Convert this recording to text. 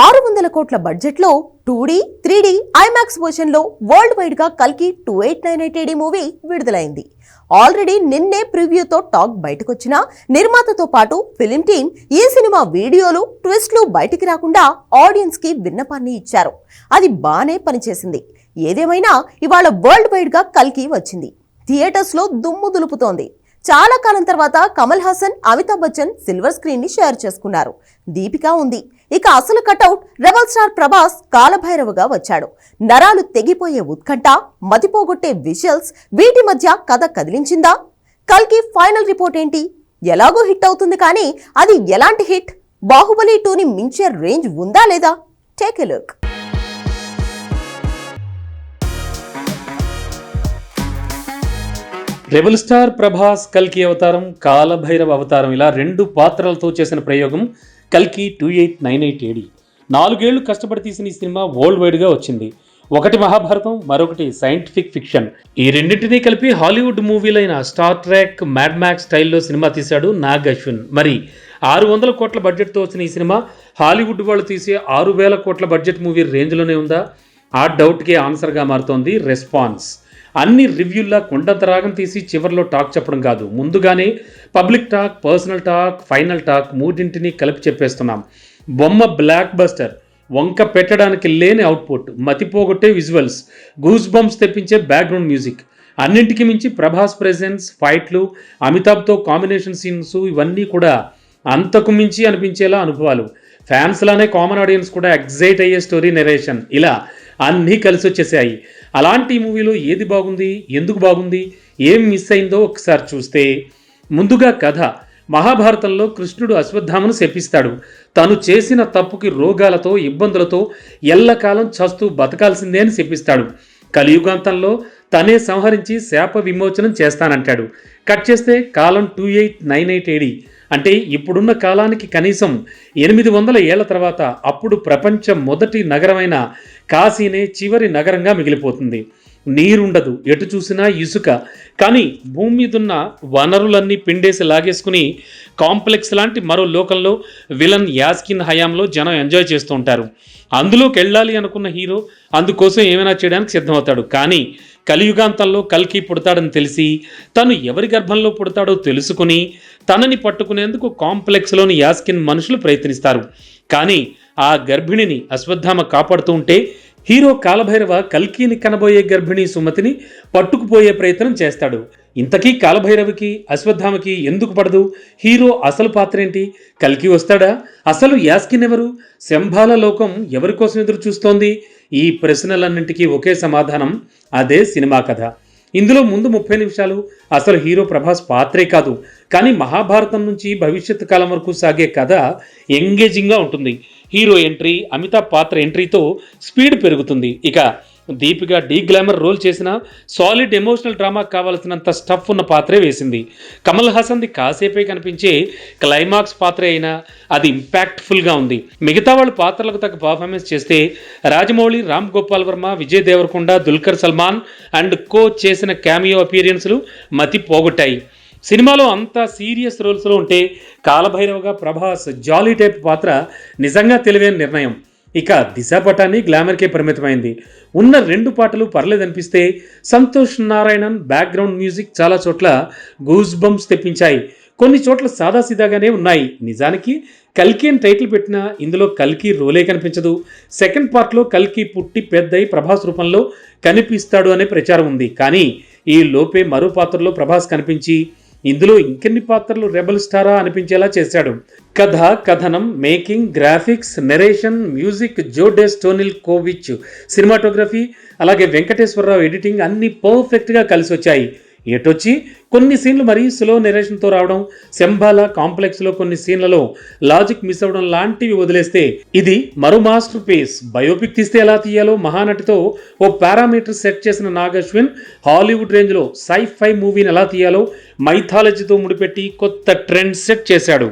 ఆరు వందల కోట్ల బడ్జెట్లో two D three D IMAX వర్షన్లో world వైడ్గా కల్కి two eight nine eight AD movie విడుదలైంది. ఆల్రెడీ నిన్నే ప్రివ్యూతో టాక్ బయటకొచ్చిన నిర్మాతతో పాటు ఫిలిం టీం ఈ సినిమా వీడియోలు ట్విస్ట్లు బయటికి రాకుండా ఆడియన్స్కి విన్నపాన్ని ఇచ్చారు. అది బాగానే పనిచేసింది. ఏదేమైనా ఇవాళ వరల్డ్ వైడ్గా కల్కి వచ్చింది. థియేటర్స్లో దుమ్ము దులుపుతోంది. చాలా కాలం తర్వాత కమల్ హాసన్ అమితాబ్ బచ్చన్ సిల్వర్ స్క్రీన్ని షేర్ చేసుకున్నారు. దీపిక ఉంది. ఇక అసలు కటౌట్ రెబల్ స్టార్ ప్రభాస్ కాలభైరవగా వచ్చాడు. నరాలు తెగిపోయే ఉత్కంఠ మతిపోగొట్టే విజువల్స్ వీటి మధ్య కథ కదిలించిందా? కల్కి ఫైనల్ రిపోర్ట్ ఏంటి? ఎలాగో హిట్ అవుతుంది కానీ అది ఎలాంటి హిట్? బాహుబలి టూని మించే రేంజ్ ఉందా లేదా? Take a look. Rebel star Prabhas కల్కి అవతారం కాలభైరవ అవతారం ఇలా రెండు పాత్రలతో చేసిన ప్రయోగం కల్కి two eight nine eight AD. నాలుగేళ్ళు కష్టపడి తీసిన ఈ సినిమా వరల్డ్ వైడ్గా వచ్చింది. ఒకటి మహాభారతం మరొకటి సైంటిఫిక్ ఫిక్షన్ ఈ రెండింటినీ కలిపి హాలీవుడ్ మూవీలైన స్టార్ ట్రాక్ మ్యాడ్ మ్యాక్స్ స్టైల్లో సినిమా తీశాడు నాగ్ అశ్విన్ మరి ఆరు వందల కోట్ల బడ్జెట్తో వచ్చిన ఈ సినిమా హాలీవుడ్ వాళ్ళు తీసే ఆరు వేల కోట్ల బడ్జెట్ మూవీ రేంజ్లోనే ఉందా? ఆ డౌట్కే ఆన్సర్గా మారుతోంది రెస్పాన్స్ అన్ని రివ్యూల్లో కొండంత రాగం తీసి చివర్లో టాక్ చెప్పడం కాదు. ముందుగానే public talk personal talk final talk మూడింటిని కలిపి చెప్పేస్తున్నాం. బొమ్మ బ్లాక్ బస్టర్ వంక పెట్టడానికి లేని అవుట్పుట్ మతిపోగొట్టే విజువల్స్ గూస్ బంప్స్ తెప్పించే బ్యాక్గ్రౌండ్ మ్యూజిక్. అన్నింటికి మించి ప్రభాస్ ప్రెజెన్స్ ఫైట్లు అమితాబ్తో కాంబినేషన్ సీన్స్ ఇవన్నీ కూడా అంతకు మించి అనిపించేలా అనుభవాలు. ఫ్యాన్స్ లానే కామన్ ఆడియన్స్ కూడా ఎగ్జైట్ అయ్యే స్టోరీ నెరేషన్. ఇలా అన్నీ కలిసి వచ్చేసాయి. అలాంటి మూవీలో ఏది బాగుంది? ఎందుకు బాగుంది? ఏం మిస్ అయిందో ఒకసారి చూస్తే ముందుగా కథ. మహాభారతంలో కృష్ణుడు అశ్వత్థామను శపిస్తాడు. తను చేసిన తప్పుకి రోగాలతో ఇబ్బందులతో ఎల్లకాలం చస్తూ బతకాల్సిందే అని శపిస్తాడు. కలియుగాంతంలో తనే సంహరించి శాప విమోచనం చేస్తానంటాడు. కట్ చేస్తే కాలం two eight nine eight AD. అంటే ఇప్పుడున్న కాలానికి కనీసం ఎనిమిది వందల ఏళ్ళ తర్వాత అప్పుడు ప్రపంచం మొదటి నగరమైన కాశీనే చివరి నగరంగా మిగిలిపోతుంది. నీరుండదు ఎటు చూసినా ఇసుక. కానీ భూమి మీదున్న వనరులన్నీ పిండేసి లాగేసుకుని కాంప్లెక్స్ లాంటి మరో లోకంలో విలన్ యాస్కిన్ హయాంలో జనం ఎంజాయ్ చేస్తూ ఉంటారు. అందులోకి వెళ్ళాలి అనుకున్న హీరో అందుకోసం ఏమైనా చేయడానికి సిద్ధమవుతాడు. కానీ కలియుగాంతంలో కల్కి పుడతాడని తెలిసి తను ఎవరి గర్భంలో పుడతాడో తెలుసుకుని తనని పట్టుకునేందుకు కాంప్లెక్స్లోని యాస్కిన్ మనుషులు ప్రయత్నిస్తారు. కానీ ఆ గర్భిణిని అశ్వత్థామ కాపాడుతూ ఉంటే హీరో కాలభైరవ కల్కిని కనబోయే గర్భిణీ సుమతిని పట్టుకుపోయే ప్రయత్నం చేస్తాడు. ఇంతకీ కాలభైరవికి అశ్వత్థామకి ఎందుకు పడదు? హీరో అసలు పాత్ర ఏంటి కలికి వస్తాడా? అసలు యాస్కిన్ ఎవరు శంభాల లోకం ఎవరి కోసం ఎదురు చూస్తోంది? ఈ ప్రశ్నలన్నింటికీ ఒకే సమాధానం అదే సినిమా కథ. ఇందులో ముందు ముప్పై నిమిషాలు అసలు హీరో ప్రభాస్ పాత్రే కాదు. కానీ మహాభారతం నుంచి భవిష్యత్ కాలం వరకు సాగే కథ ఎంగేజింగ్గా ఉంటుంది. హీరో ఎంట్రీ అమితాబ్ పాత్ర ఎంట్రీతో స్పీడ్ పెరుగుతుంది. ఇక దీపిక డీ గ్లామర్ రోల్ చేసిన సాలిడ్ ఎమోషనల్ డ్రామా కావాల్సినంత స్టఫ్ ఉన్న పాత్రే వేసింది. కమల్ హాసన్ది కాసేపే కనిపించే క్లైమాక్స్ పాత్ర అయినా అది ఇంపాక్ట్ఫుల్గా ఉంది. మిగతా వాళ్ళు పాత్రలకు తగ్గ పర్ఫార్మెన్స్ చేస్తే రాజమౌళి రామ్ గోపాల్ వర్మ విజయ్ దేవరకొండ దుల్కర్ సల్మాన్ అండ్ కో చేసిన క్యామియో అపీరియన్స్లు మతి పోగొట్టాయి. సినిమాలో అంత సీరియస్ రోల్స్లో ఉంటే కాలభైరవగా ప్రభాస్ జాలీ టైప్ పాత్ర నిజంగా తెలివైన నిర్ణయం. ఇక దిశ పటాన్ని గ్లామర్కే పరిమితమైంది. ఉన్న రెండు పాటలు పర్లేదనిపిస్తే సంతోష్ నారాయణన్ బ్యాక్గ్రౌండ్ మ్యూజిక్ చాలా చోట్ల గూస్ బంప్స్ తెప్పించాయి. కొన్ని చోట్ల సాదాసీదాగానే ఉన్నాయి. నిజానికి కల్కి అని టైటిల్ పెట్టినా ఇందులో కల్కి రోలే కనిపించదు. సెకండ్ పార్ట్లో కల్కి పుట్టి పెద్దయి ప్రభాస్ రూపంలో కనిపిస్తాడు అనే ప్రచారం ఉంది. కానీ ఈ లోపే మరో పాత్రలో ప్రభాస్ కనిపించి ఇందులో ఇంకెన్ని పాత్రలు రెబల్ స్టారా అనిపించేలా చేశాడు. కథ కథనం making graphics narration music Djordje టోనిల్ కోవిచ్ సినిమాటోగ్రఫీ అలాగే వెంకటేశ్వరరావు ఎడిటింగ్ అన్ని పర్ఫెక్ట్గా కలిసి వచ్చాయి ఎటొచ్చి కొన్ని సీన్లు మరీ స్లో నెరేషన్తో రావడం శంబాల కాంప్లెక్స్లో కొన్ని సీన్లలో లాజిక్ మిస్ అవ్వడం లాంటివి వదిలేస్తే ఇది మరో మాస్టర్ పీస్ బయోపిక్ తీస్తే ఎలా తీయాలో మహానటితో ఓ పారామీటర్ సెట్ చేసిన నాగశ్విన్ హాలీవుడ్ రేంజ్లో సై ఫై మూవీని ఎలా తీయాలో మైథాలజీతో ముడిపెట్టి కొత్త ట్రెండ్ సెట్ చేశాడు.